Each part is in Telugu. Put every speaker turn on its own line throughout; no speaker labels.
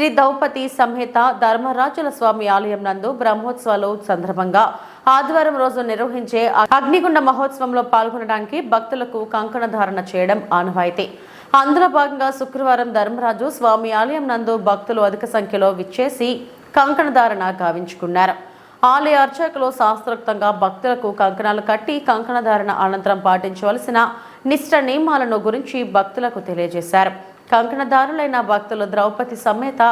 శ్రీ ద్రౌపది సమేత ధర్మరాజుల స్వామి ఆలయం నందు బ్రహ్మోత్సవాలు సందర్భంగా ఆదివారం రోజు నిర్వహించే అగ్నిగుండ మహోత్సవంలో పాల్గొనడానికి భక్తులకు కంకణ ధారణ చేయడం ఆనవాయితీ. అందులో భాగంగా శుక్రవారం ధర్మరాజు స్వామి ఆలయం నందు భక్తులు అధిక సంఖ్యలో విచ్చేసి కంకణ ధారణ గావించుకున్నారు. ఆలయ అర్చకులు శాస్త్రోక్తంగా భక్తులకు కంకణాలు కట్టి కంకణ ధారణ అనంతరం పాటించవలసిన నిష్ట నియమాలను గురించి భక్తులకు తెలియజేశారు. కంకణదారులైన భక్తులు ద్రౌపది సమేత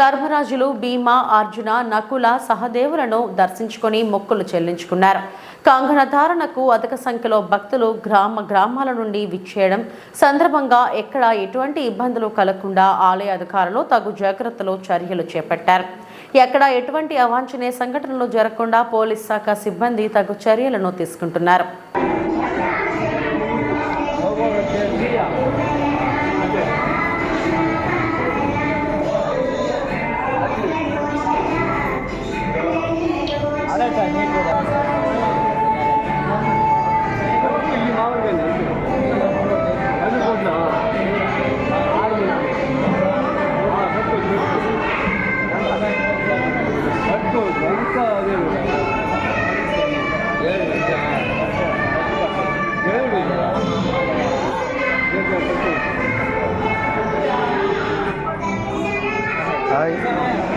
ధర్మరాజులు భీమ అర్జున నకుల సహదేవులను దర్శించుకొని మొక్కులు చెల్లించుకున్నారు. కంకణధారణకు అధిక సంఖ్యలో భక్తులు గ్రామ గ్రామాల నుండి విచ్చేయడం సందర్భంగా ఎక్కడ ఎటువంటి ఇబ్బందులు కలగకుండా ఆలయ అధికారులు తగు జాగ్రత్తలు చర్యలు చేపట్టారు. ఎక్కడ ఎటువంటి అవాంఛనీయ సంఘటనలు జరగకుండా పోలీస్ శాఖ సిబ్బంది తగు చర్యలను తీసుకుంటున్నారు.
はい。